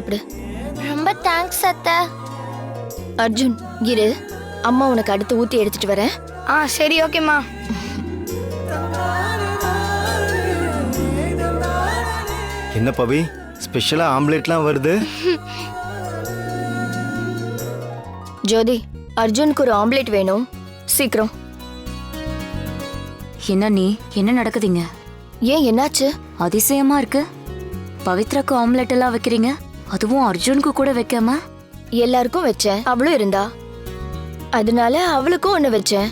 சாப்பிடு. ரொம்ப தேங்க்ஸ் அத்தை. அர்ஜுன் இரு. அம்மா உனக்கு அடுத்து ஊத்தி எடுத்துட்டு வரேன். ஆ சரி ஓகேம்மா என்ன பவி? ஸ்பெஷலா ஆம்லேட்லாம் வருது? ஜோதி அர்ஜுனுக்கு ஒரு ஆம்லெட் வேணும். சீக்கிரம். என்ன நீ? என்ன நடக்குதுங்க? ஏன் என்னாச்சு? அதிசயமா இருக்கு. பவித்ராக்கு ஆம்லெட் எல்லாம் வைக்கிறீங்க? அதுவும் அர்ஜுனுக்கு கூட வைக்காம? எல்லாருக்கும் வச்சேன். அவளும் இருந்தா. அதனால அவளுக்கும் ஒண்ணு வச்சேன்.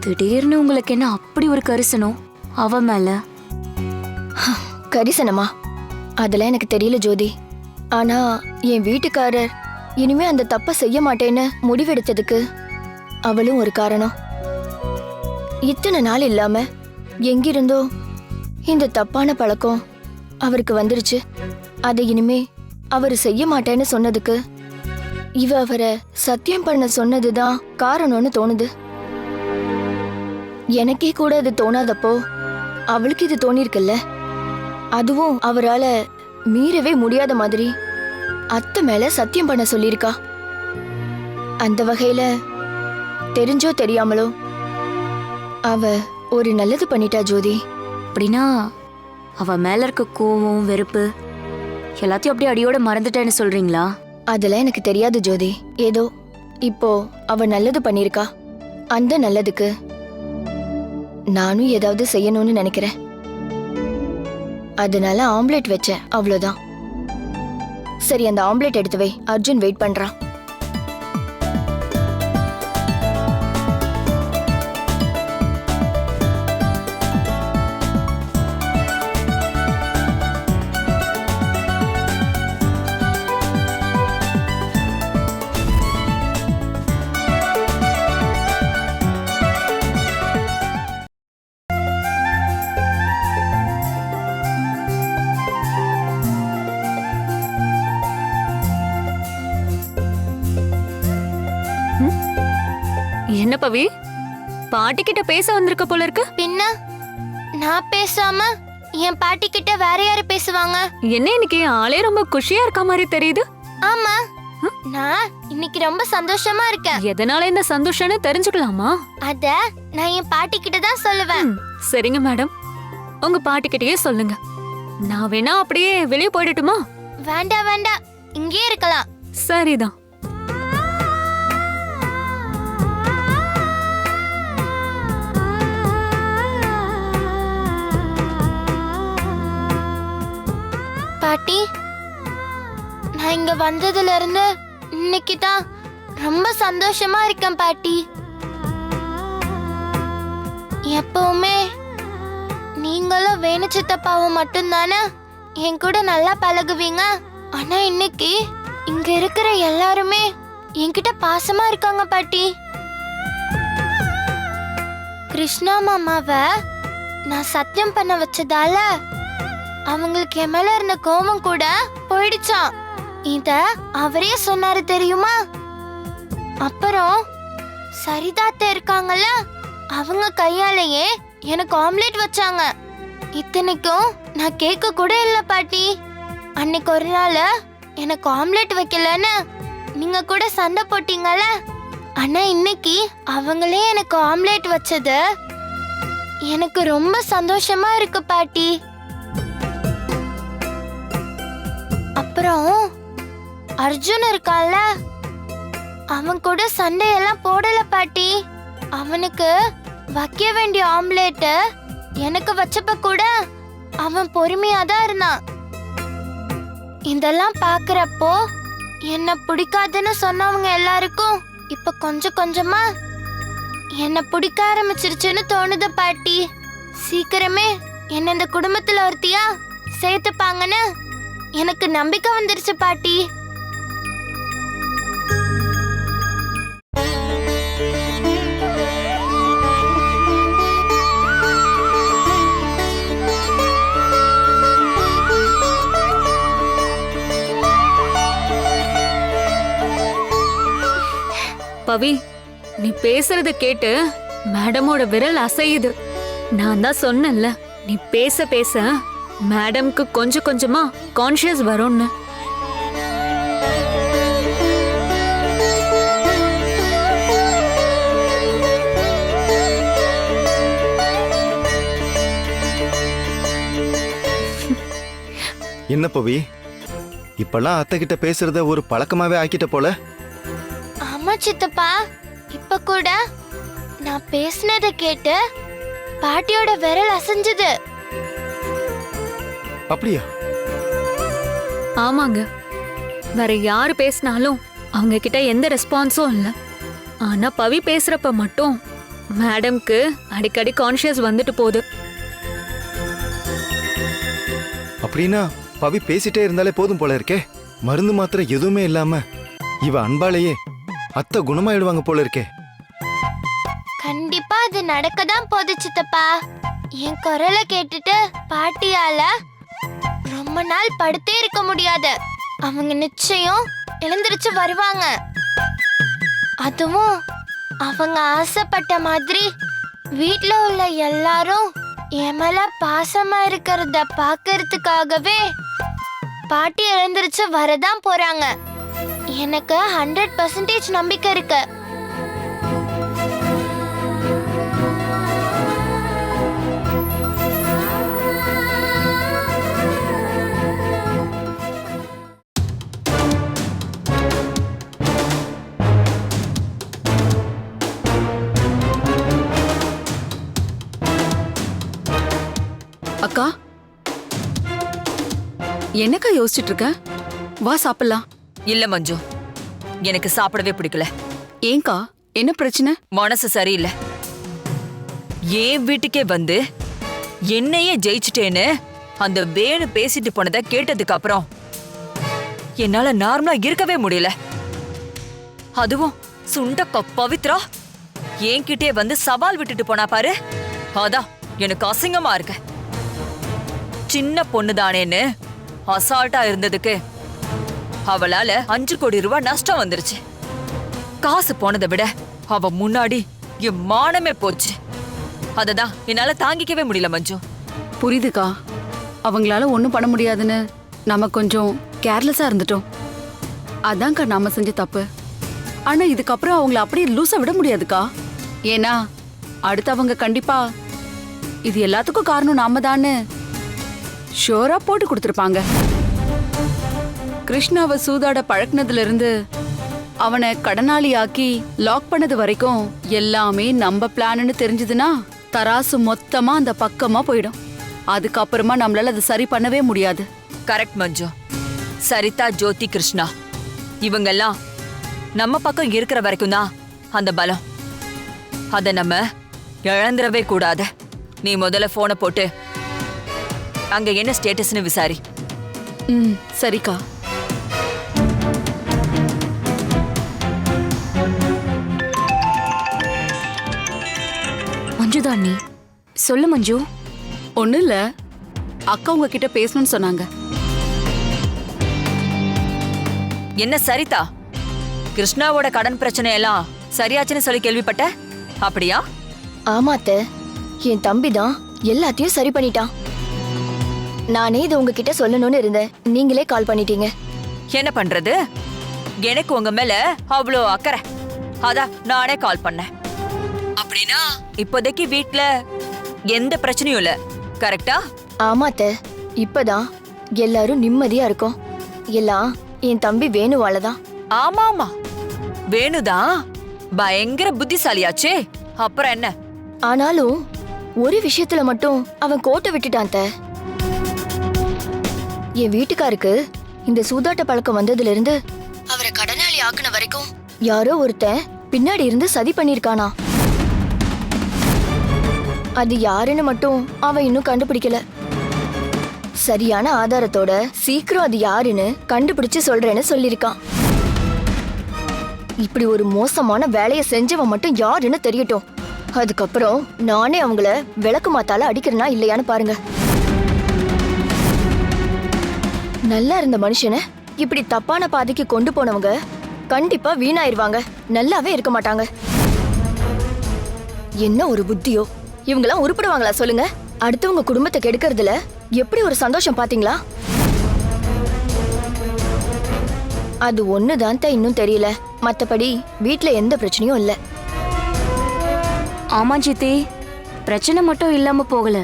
திடீர்னு உங்களுக்கு என்ன அப்படி ஒரு கரிசனம் அவ மேல. கரிசனமா? அதெல்லாம் எனக்கு தெரியல ஜோதி. ஆனா என் வீட்டுக்காரர் இனிமே அந்த தப்ப செய்ய மாட்டேன்னு முடிவெடுத்ததுக்கு அவளும் ஒரு காரணம். இத்தனை நாள் இல்லாம எங்கிருந்தோ இந்த தப்பான பழக்கம் அவருக்கு வந்துருச்சு. அதை இனிமே அவர் செய்ய மாட்டேன்னு சொன்னதுக்கு இவ அவரை சத்தியம் பண்ண சொன்னதுதான் காரணம்னு தோணுது. எனக்கே கூட அது தோணாதப்போ அவளுக்கு இது தோணிருக்குல்ல? அதுவும் அவரால மீறவே முடியாத மாதிரி அத்தை மேல சத்தியம் பண்ண சொல்லியிருக்கா. அந்த வகையில தெரிஞ்சோ தெரியாமலோ அவ ஒரு நல்லது பண்ணிட்டா ஜோதி. அப்படின்னா அவ மேல இருக்க கோவம் வெறுப்பு எல்லாத்தையும் அப்படியே அடியோட மறந்துட்டேன்னு சொல்றீங்களா? அதெல்லாம் எனக்கு தெரியாது ஜோதி. ஏதோ இப்போ அவ நல்லது பண்ணிருக்கா அந்த நல்லதுக்கு நானும் ஏதாவது செய்யணும்னு நினைக்கிறேன். அதனால ஆம்லெட் வச்சேன் அவ்வளோதான் சரி அந்த ஆம்லெட் எடுத்து வை. அர்ஜுன் வெயிட் பண்றான். என்ன பவி? பாட்டி கிட்ட பேச வந்திருக்க போல இருக்கு. பின்ன? நான் பேசாம என் பாட்டி கிட்ட வேற யாரு பேசுவாங்க? என்ன இன்னைக்கு? ஆளே ரொம்ப குஷியா இருக்க மாதிரி தெரியுது. ஆமா. நான் இன்னைக்கு ரொம்ப சந்தோஷமா இருக்கேன். எதனால இந்த சந்தோஷம்னு தெரிஞ்சுக்கலாமா? அத நான் என் பாட்டி கிட்ட தான் சொல்லுவேன். சரிங்க மேடம். உங்க பாட்டி கிட்டயே சொல்லுங்க. நான் வேணா அப்படியே வெளியே போயிடட்டுமா? வேண்டாம் வேண்டாம். இங்கேயே இருக்கலாம். சரிதான். பாட்டி. நான் இங்க வந்ததுல இருந்து இன்னைக்கு தான் ரொம்ப சந்தோஷமா இருக்கேன் பாட்டி. எப்பவுமே நீங்களும் வேணு சித்தப்பாவும் மட்டும்தானே என் கூட நல்லா பழகுவீங்க? ஆனா இன்னைக்கு இங்க இருக்கிற எல்லாருமே என்கிட்ட பாசமா இருக்காங்க பாட்டி. கிருஷ்ணா மாமாவை நான் சத்தியம் பண்ண வச்சதால அவங்களுக்கு என் மேல இருந்த கோபம் கூட போயிடுச்சான் இத அவரே சொன்னாரு தெரியுமா? அப்புறம் சரிதாத்த இருக்காங்கல்ல அவங்க கையாலேயே எனக்கு ஆம்லெட் வச்சாங்க. இத்தனைக்கும் நான் கேட்க கூட இல்ல பாட்டி. அன்னைக்கு ஒரு நாள் எனக்கு ஆம்லெட் வைக்கலன்னு நீங்க கூட சண்டை போட்டீங்கல்ல? ஆனா இன்னைக்கு அவங்களே எனக்கு ஆம்லெட் வச்சது எனக்கு ரொம்ப சந்தோஷமா இருக்கு பாட்டி. அப்புறம் அர்ஜுன் இருக்கான்ல அவன் கூட சண்டையெல்லாம் போடல பாட்டி. அவனுக்கு வைக்க வேண்டிய ஆம்லேட்டு எனக்கு வச்சப்ப கூட அவன் பொறுமையா தான் இருந்தான். இதெல்லாம் பாக்குறப்போ என்ன பிடிக்காதுன்னு சொன்னவங்க எல்லாருக்கும் இப்ப கொஞ்சம் கொஞ்சமா என்ன பிடிக்க ஆரம்பிச்சிருச்சுன்னு தோணுது பாட்டி. சீக்கிரமே என்ன இந்த குடும்பத்துல ஒருத்தியா சேர்த்துப்பாங்கன்னு எனக்கு நம்பிக்கை வந்துருச்சு பாட்டி. பவி நீ பேசுறத கேட்டு மேடமோட விரல் அசையுது. நான் தான் சொன்னேன்ல நீ பேச பேச. மேடம்க்கு கொஞ்சம் கொஞ்சமா கான்ஷியஸ் வரும்னு. என்ன பவி? இப்பெல்லாம் அத்தை கிட்ட பேசுறத ஒரு பழக்கமாவே ஆக்கிட்ட போல? ஆமா சித்தப்பா இப்ப கூட நான் பேசினதை கேட்டு பாட்டியோட விரல் அசைஞ்சது. அப்படியா? ஆமாங்க. வேற யாரு பேசினாலும் அவங்க கிட்ட எந்த ரெஸ்பான்ஸும் இல்ல. ஆனா பவி பேசுறப்ப மட்டும் மேடம்க்கு அடிக்கடி கான்ஷியஸ் வந்துட்டு போகுது. அப்படின்னா பவி பேசிட்டே இருந்தாலே போதும் போல இருக்கே. மருந்து மாத்திரை எதுவுமே இல்லாம இவ அன்பாலேயே அத்தை குணமாயிடுவாங்க போல இருக்கே. கண்டிப்பா அது நடக்க தான் போகுது சித்தப்பா. என் குரலை கேட்டுட்டு பாட்டியால ரொம்ப நாள் படுத்தே இருக்க முடியாது. அவங்க நிச்சயம் எழுந்திருச்சு வருவாங்க. அதுவும் அவங்க ஆசைப்பட்ட மாதிரி வீட்ல உள்ள எல்லாரும் என் மேல பாசமா இருக்கிறத பாக்குறதுக்காகவே பாட்டி எழுந்திருச்சு வரதான் போறாங்க. எனக்கு ஹண்ட்ரட் பர்சன்டேஜ் நம்பிக்கை இருக்கு. என்னக்கா யோசிச்சுட்டு இருக்க? வா சாப்பிடலாம். இல்ல மஞ்சு. எனக்கு சாப்பிடவே பிடிக்கல. ஏங்கா? என்ன பிரச்சனை? மனசு சரியில்லை. ஏன் வீட்டுக்கே வந்து என்னையே ஜெயிச்சிட்டேன்னு அந்த வேணு பேசிட்டு போனதை கேட்டதுக்கு அப்புறம் என்னால நார்மலா இருக்கவே முடியல. அதுவும் சுண்டக்க பவித்ரா என்கிட்டே வந்து சவால் விட்டுட்டு போனா பாரு. அதான் எனக்கு அசிங்கமா இருக்கு. சின்ன பொண்ணுதானேன்னு அசால்ட்டா இருந்ததுக்கு அவளால அஞ்சு கோடி ரூபாய் நஷ்டம் வந்துருச்சு. காசு போனதை விட அவ முன்னாடி என் மானமே போச்சு. அததான் என்னால தாங்கிக்கவே முடியல மஞ்சு. புரியுதுக்கா. அவங்களால ஒன்றும் பண்ண முடியாதுன்னு நம்ம கொஞ்சம் கேர்லெஸ்ஸா இருந்துட்டோம். அதான்க்கா நாம செஞ்ச தப்பு. ஆனா இதுக்கப்புறம் அவங்கள அப்படியே லூசா விட முடியாதுக்கா. ஏன்னா அடுத்து அவங்க கண்டிப்பா இது எல்லாத்துக்கும் காரணம் நாம தான்னு ஷோரா போட்டு கொடுத்துருப்பாங்க. கிருஷ்ணாவை சூதாட பழக்கினதுல இருந்து அவனை கடனாளியாக்கி லாக் பண்ணது வரைக்கும் எல்லாமே நம்ம பிளான்னு தெரிஞ்சதுன்னா தராசு மொத்தமா அந்த பக்கமா போயிடும். அதுக்கப்புறமா நம்மளால அதை சரி பண்ணவே முடியாது. கரெக்ட் மஞ்சு. சரிதா ஜோதி கிருஷ்ணா. இவங்கெல்லாம் நம்ம பக்கம் இருக்கிற வரைக்கும் தான் அந்த பலம். அதை நம்ம இழந்துடவே கூடாது. நீ முதல்ல போனை போட்டு அங்க என்ன ஸ்டேட்டஸ்னு விசாரி. ம் சரிக்கா. மஞ்சுதா நீ சொல்லு மஞ்சு. ஒன்றும் இல்ல. அக்கா உங்ககிட்ட பேசணும்னு சொன்னாங்க. என்ன சரிதா? கிருஷ்ணாவோட கடன் பிரச்சனை எல்லாம் சரியாச்சுன்னு சொல்லி கேள்விப்பட்ட? அப்படியா? ஆமா அத்தை என் தம்பி தான் எல்லாத்தையும் சரி பண்ணிட்டான். நானே இதை உங்ககிட்ட சொல்லணும்னு இருந்தேன். நீங்களே கால் பண்ணிட்டீங்க. என்ன பண்றது? எனக்கு உங்க மேல அவ்வளோ அக்கறை. அதான் நானே கால் பண்ணேன். அப்படின்னா? இப்போதைக்கு வீட்ல எந்த பிரச்சனையும் இல்ல. கரெக்டா? ஆமா அத்தை. இப்பதான் எல்லாரும் நிம்மதியா இருக்கோம். எல்லாம் என் தம்பி வேணுவால தான். ஆமா ஆமா. வேணுதான் பயங்கர புத்திசாலியாச்சே. அப்புறம் என்ன? ஆனாலும் ஒரு விஷயத்துல மட்டும் அவன் கோட்டை விட்டுட்டான் அத்தை. என் வீட்டுக்காருக்கு இந்த சூதாட்ட பழக்கம் வந்ததுல இருந்து அவரை கடனாளி ஆக்குன வரைக்கும் யாரோ ஒருத்தன் பின்னாடி இருந்து சதி பண்ணிருக்கானா? அது யாருன்னு மட்டும் அவன் இன்னும் கண்டுபிடிக்கல. சரியான ஆதாரத்தோட சீக்கிரம் அது யாருன்னு கண்டுபிடிச்சு சொல்றேன்னு சொல்லிருக்கான் இப்படி ஒரு மோசமான வேலையை செஞ்சவன் மட்டும் யாருன்னு தெரியட்டும். அதுக்கப்புறம் நானே அவங்கள விளக்கு மாத்தால அடிக்கிறனா இல்லையான்னு பாருங்க. நல்லா இருந்த மனுஷனை இப்படி தப்பான பாதைக்கு கொண்டு போனவங்க கண்டிப்பா வீணாயிருவாங்க. நல்லாவே இருக்க மாட்டாங்க. என்ன ஒரு புத்தியோ? இவங்கெல்லாம் உருப்படுவாங்களா சொல்லுங்க. அடுத்தவங்க குடும்பத்தை கெடுக்கறதுல எப்படி ஒரு சந்தோஷம் பாத்தீங்களா? அது ஒண்ணுதான் தான் இன்னும் தெரியல. மத்தபடி வீட்ல எந்த பிரச்சனையும் இல்ல. ஆமா ஜித்தி. பிரச்சனை மட்டும் இல்லாம போகல.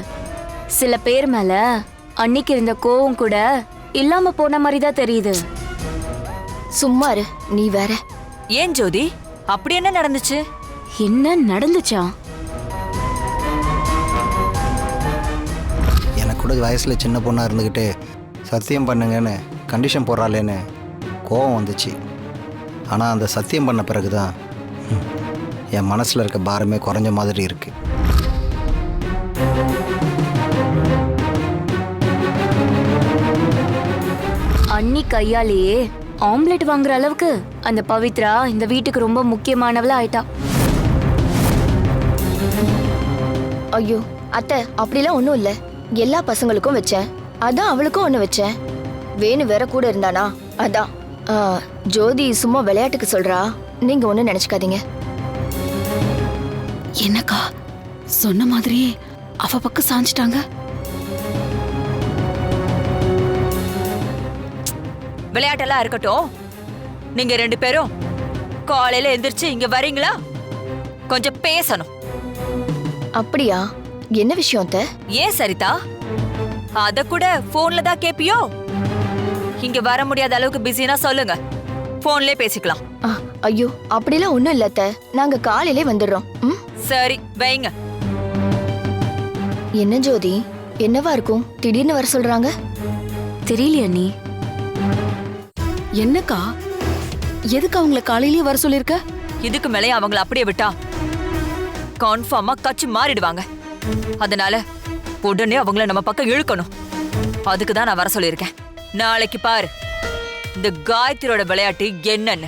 சில பேர் மேல அன்னைக்கு இருந்த கோவம் கூட இல்லாம போன மாதிரி தான் தெரியுது. சும்மா இரு நீ வேற. ஏன் ஜோதி? அப்படி என்ன நடந்துச்சு? என்ன நடந்துச்சா? எனக்கு கூட வயசில் சின்ன பொண்ணாக இருந்துக்கிட்டு சத்தியம் பண்ணுங்கன்னு கண்டிஷன் போடுறாளேன்னு கோவம் வந்துச்சு. ஆனால் அந்த சத்தியம் பண்ண பிறகு தான் என் மனசில் இருக்க பாரமே குறைஞ்ச மாதிரி இருக்குது கையாலேயே ஆம்லெட் வாங்குற அளவுக்கு அந்த பவித்ரா இந்த வீட்டுக்கு ரொம்ப முக்கியமானவளா ஆயிட்டா. ஐயோ அத்தை அப்படிலாம் ஒன்றும் இல்லை. எல்லா பசங்களுக்கும் வச்சேன். அதான் அவளுக்கும் ஒன்று வச்சேன். வேணு வேற கூட இருந்தானா? அதான். ஆ, ஜோதி சும்மா விளையாட்டுக்கு சொல்றா. நீங்க ஒன்றும் நினைச்சுக்காதீங்க. என்னக்கா? சொன்ன மாதிரியே அவ பக்கம் சாஞ்சிட்டாங்க. விளையாட்டெல்லாம் இருக்கட்டும். நீங்க ரெண்டு பேரும் காலையில எந்திரிச்சு இங்க வரீங்களா? கொஞ்சம் பேசணும். அப்படியா? என்ன விஷயம் அத்தை? ஏன் சரிதா? அத கூட போன்ல தான் கேப்பியோ? இங்க வர முடியாத அளவுக்கு பிஸினா சொல்லுங்க. போன்லயே பேசிக்கலாம். ஆ, ஐயோ அப்படிலாம் ஒன்றும் இல்லை அத்தை. நாங்க காலையிலே வந்துடுறோம். ம்? சரி வைங்க. என்ன ஜோதி? என்னவா இருக்கும்? திடீர்னு வர சொல்றாங்க? தெரியலையா நீ என்னக்கா? எதுக்கு அவங்கள காலையிலேயே வர சொல்லிருக்க இதுக்கு மேலே அவங்கள அப்படியே விட்டா? கன்ஃபார்மா கச்சு மாறிடுவாங்க. அதனால உடனே அவங்கள நம்ம பக்கம் இழுக்கணும். அதுக்கு தான் நான் வர சொல்லியிருக்கேன். நாளைக்கு பாரு. இந்த காயத்ரியோட விளையாட்டு என்னன்னு.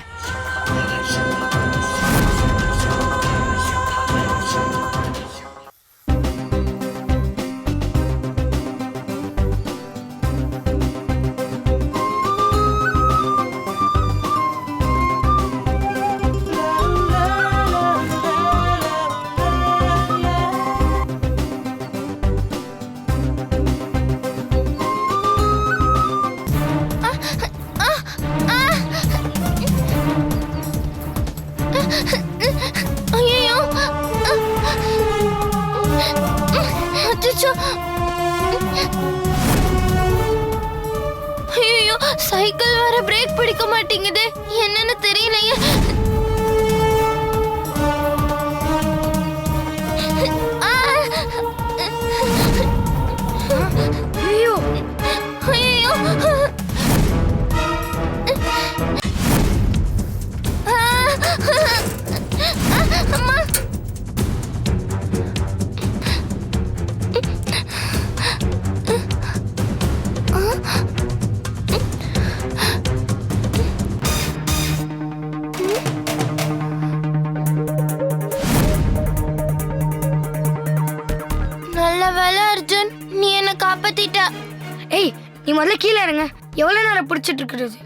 கீழே இறங்க. எவ்வளவு நேரம் பிடிச்சிட்டு இருக்கிறது?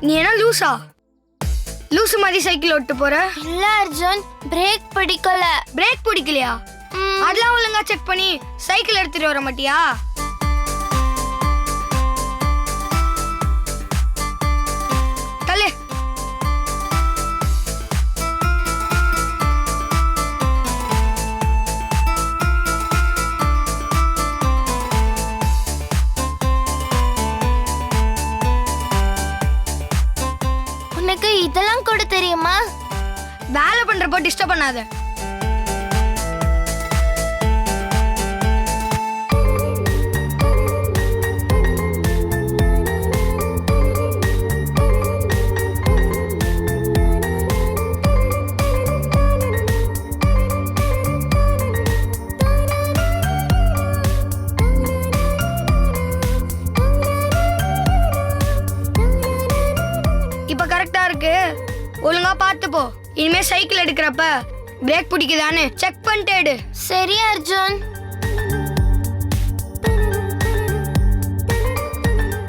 நீ என்ன லூசா? லூசு மாதிரி சைக்கிள் ஓட்டு போற? இல்ல அர்ஜுன். பிரேக் பிடிக்கல. பிரேக் பிடிக்கலையா? அதெல்லாம் ஒழுங்கா செக் பண்ணி சைக்கிள் எடுத்துட்டு வர மாட்டியா? डिस्टर्ब बना दे। இனிமே சைக்கிள் எடுக்கிறப்ப பிரேக் பிடிக்குதான்னு செக் பண்ணிட்டு எடு. சரி அர்ஜுன்.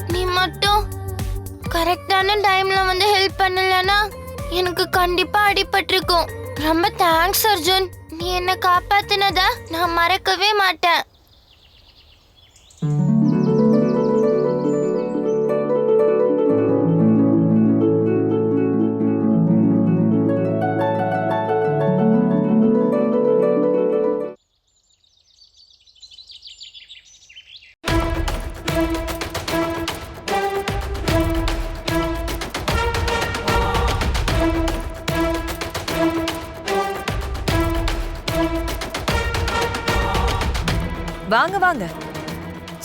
நீ மட்டும் கரெக்டான டைம்ல வந்து ஹெல்ப் பண்ணலனா எனக்கு கண்டிப்பா அடிபட்டிருக்கும். ரொம்ப தேங்க்ஸ் அர்ஜுன். நீ என்ன காப்பாத்தினத நான் மறக்கவே மாட்டேன்.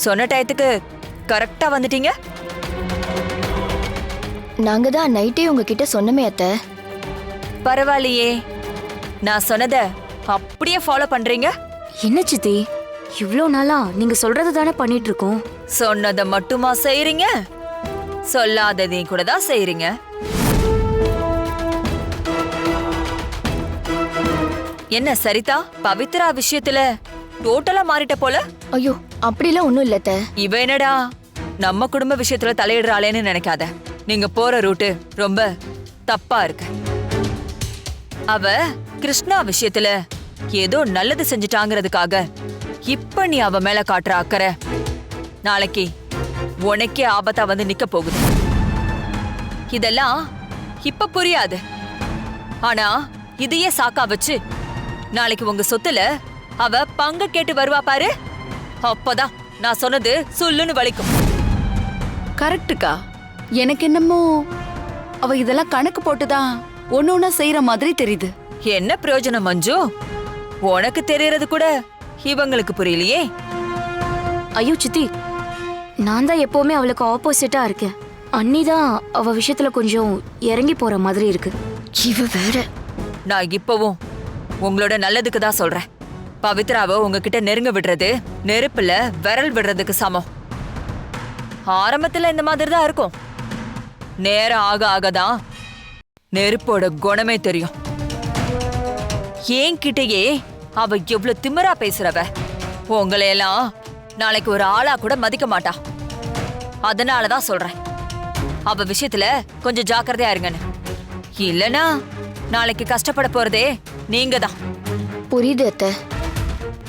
சொன்ன டயத்துக்கு கரெக்டா வந்துட்டீங்க? நாங்க தான் நைட்டே உங்ககிட்ட சொன்னமே அத்தை. பரவாயில்லையே. நான் சொன்னத அப்படியே ஃபாலோ பண்றீங்க? என்ன சித்தி? இவ்ளோ நாளா நீங்க சொல்றது தானே பண்ணிட்டு இருக்கோம் சொன்னதை மட்டுமா செய்றீங்க? சொல்லாததையும் கூட தான் செய்றீங்க. என்ன சரிதா? பவித்ரா விஷயத்துல டோட்டலா மாறிட்ட போல? ஐயோ அப்படிலாம் ஒண்ணும் இல்லத்த அத்தை. இவ என்னடா? நம்ம குடும்ப விஷயத்துல தலையிடுறாளேன்னு நினைக்காத. நீங்க போற ரூட்டு ரொம்ப தப்பா இருக்கு. அவ கிருஷ்ணா விஷயத்துல ஏதோ நல்லது செஞ்சுட்டாங்கிறதுக்காக இப்ப நீ அவ மேல காட்டுற அக்கறை நாளைக்கு உனக்கே ஆபத்தா வந்து நிக்க போகுது. இதெல்லாம் இப்ப புரியாது. ஆனா இதையே சாக்கா வச்சு நாளைக்கு உங்க சொத்துல அவ பங்கு கேட்டு வருவா பாரு. அப்பதான் நான் சொன்னது சொல்லுன்னு வலிக்கும். கரெக்டுக்கா எனக்கு என்னமோ அவ இதெல்லாம் கணக்கு போட்டுதான் ஒன்னு ஒன்னா செய்யற மாதிரி தெரியுது. என்ன பிரயோஜனம் மஞ்சு? உனக்கு தெரியறது கூட இவங்களுக்கு புரியலையே. ஐயோ சித்தி. நான் தான் எப்பவுமே அவளுக்கு ஆப்போசிட்டா இருக்கேன். அண்ணி தான் அவ விஷயத்துல கொஞ்சம் இறங்கி போற மாதிரி இருக்கு. இவ வேற. நான் இப்பவும் உங்களோட நல்லதுக்கு தான் சொல்றேன். பவித்ராவை உங்ககிட்ட நெருங்க விடுறது நெருப்புல விரல் விடுறதுக்கு சமம். ஆரம்பத்துல இந்த மாதிரி தான் இருக்கும். நேரம் ஆக ஆக தான் நெருப்போட குணமே தெரியும். என்கிட்டயே அவ எவ்வளவு திமிரா பேசுறவ? உங்களையெல்லாம் நாளைக்கு ஒரு ஆளா கூட மதிக்க மாட்டா. அதனாலதான் சொல்றேன். அவ விஷயத்துல கொஞ்சம் ஜாக்கிரதையா இருங்கன்னு. இல்லனா நாளைக்கு கஷ்டப்பட போறதே நீங்க தான் புரியுது அத்தை.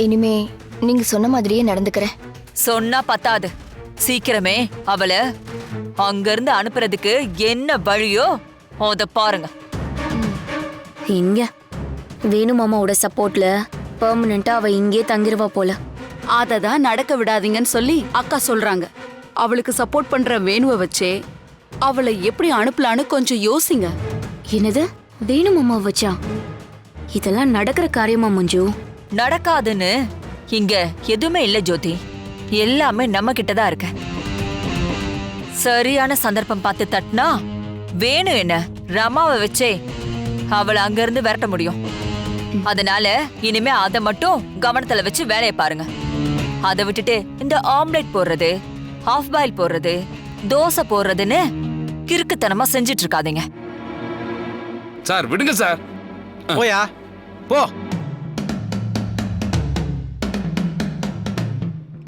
இனிமே நீங்க சொன்ன மாதிரியே நடந்துக்கிறேன். சொன்னா பத்தாது. சீக்கிரமே அவளை அங்கிருந்து அனுப்புறதுக்கு என்ன வழியோ அத பாருங்க. எங்க வேணு மாமாவோட சப்போர்ட்ல பெர்மனண்டா அவ இங்கே தங்கிருவா போல. அதை தான் நடக்க விடாதீங்கன்னு சொல்லி அக்கா சொல்றாங்க. அவளுக்கு சப்போர்ட் பண்ற வேணுவை வச்சே அவளை எப்படி அனுப்பலான்னு கொஞ்சம் யோசிங்க. என்னது? வேணு மாமா வச்சா? இதெல்லாம் நடக்கிற காரியமா மஞ்சு? நடக்காதுன்னு இங்க எதுவுமே இல்ல ஜோதி. எல்லாமே நம்ம கிட்ட தான் இருக்கு. சரியான சந்தர்ப்பம் பார்த்து தட்டினா வேணும் என்ன? ரமாவை வச்சே அவளை அங்கிருந்து விரட்ட முடியும். அதனால இனிமே அதை மட்டும் கவனத்துல வச்சு வேலையை பாருங்க. அதை விட்டுட்டு இந்த ஆம்லெட் போடுறது ஹாஃப் பாயில் போடுறது தோசை போடுறதுன்னு கிறுக்குத்தனமா செஞ்சிட்டு இருக்காதீங்க. சார் விடுங்க சார். போயா? போ.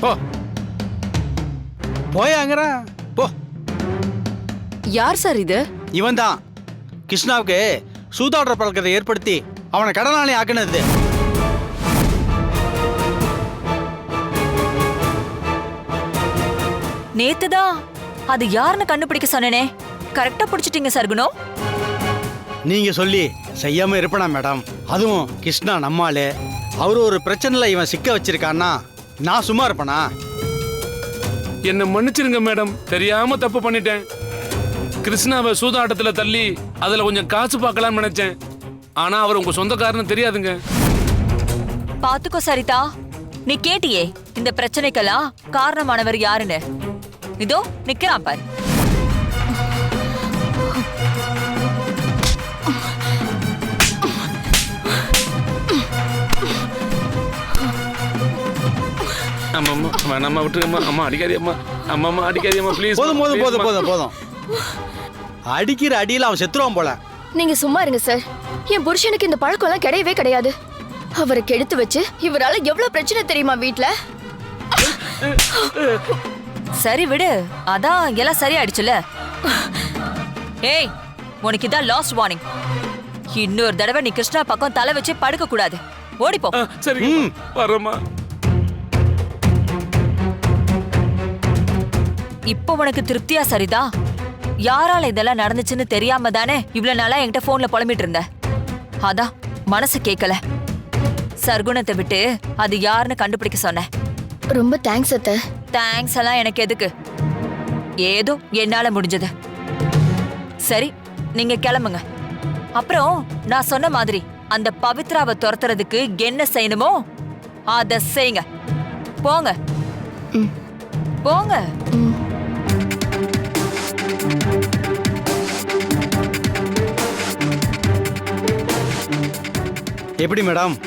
போ. போயாங்கிறேன் போ. யார் சார் இது? இவன் தான் கிருஷ்ணாவுக்கு சூதாடுற பழக்கத்தை ஏற்படுத்தி அவனை கடனாளி ஆக்குனது. நேத்துதான் அது யாருன்னு கண்டுபிடிக்க சொன்னேனே. கரெக்டா பிடிச்சிட்டீங்க சர்குணம் நீங்க சொல்லி செய்யாம இருப்பனா மேடம்? அதுவும் கிருஷ்ணா நம்மாளு. அவரு ஒரு பிரச்சனைல இவன் சிக்க வச்சிருக்கான்னா நான் சும்மா இருப்பனா? என்ன மன்னிச்சிருங்க மேடம். தெரியாம தப்பு பண்ணிட்டேன். கிருஷ்ணாவை சூதாட்டத்துல தள்ளி அதுல கொஞ்சம் காசு பார்க்கலாம்னு நினைச்சேன். ஆனா அவர் உங்க சொந்தக்காரன்னு தெரியாதுங்க. பாத்துக்கோ சரிதா. நீ கேட்டியே இந்த பிரச்சனைக்கெல்லாம் காரணமானவர் யாருன்னு? இதோ நிக்கிறான் பாரு. அம்மா அம்மா வேணாம்மா விட்டுருங்கம்மா. அம்மா அடிக்காதே அம்மா அம்மா அம்மா அடிக்காதே அம்மா ப்ளீஸ் போதும் போதும் போதும் போதும் போதும். அடிக்கிற அடியில அவன் செத்துருவான் போல. நீங்க சும்மா இருங்க சார் என் புருஷனுக்கு இந்த பழக்கம்லாம் கிடையவே கிடையாது. அவரை கெடுத்து வச்சு இவரால எவ்வளவு பிரச்சனை தெரியுமா வீட்ல? சரி விடு. அதான் எல்லாம் சரியாயிடுச்சுல ஏய் உனக்கு இதான் லாஸ்ட் வார்னிங் இன்னொரு தடவை நீ கிருஷ்ணா பக்கம் தலை வச்சு படுக்க கூடாது ஓடிப்போ சரி வரமா இப்போ உனக்கு திருப்தியா சரிதா? யாரால இதெல்லாம் நடந்துச்சுன்னு தெரியாம தானே இவ்வளவு நாளா என்கிட்ட போன்ல புலம்பிட்டு இருந்த? அதான் மனசு கேட்கல சர்க்குணத்தை விட்டு அது யாருன்னு கண்டுபிடிக்க சொன்னேன் ரொம்ப தேங்க்ஸ் அத்தை. தேங்க்ஸ் எல்லாம் எனக்கு எதுக்கு? ஏதோ என்னால முடிஞ்சது. சரி நீங்க கிளம்புங்க. அப்புறம் நான் சொன்ன மாதிரி அந்த பவித்ராவை துரத்துறதுக்கு என்ன செய்யணுமோ அத செய்யுங்க போங்க. போங்க. எப்படி மேடம்?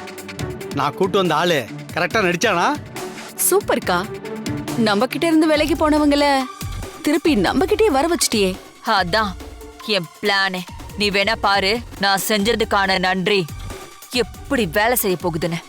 நான் கூட்டு வந்த ஆளு. கரெக்டா நடிச்சானா? சூப்பர்க்கா. நம்ம கிட்ட இருந்து விலைக்கு போனவங்கள திருப்பி நம்ம கிட்டே வர வச்சிட்டியே. அதான் என் பிளானு. நீ வேணா பாரு நான் செஞ்சதுக்கான நன்றி. எப்படி வேலை செய்ய போகுதுன்னு.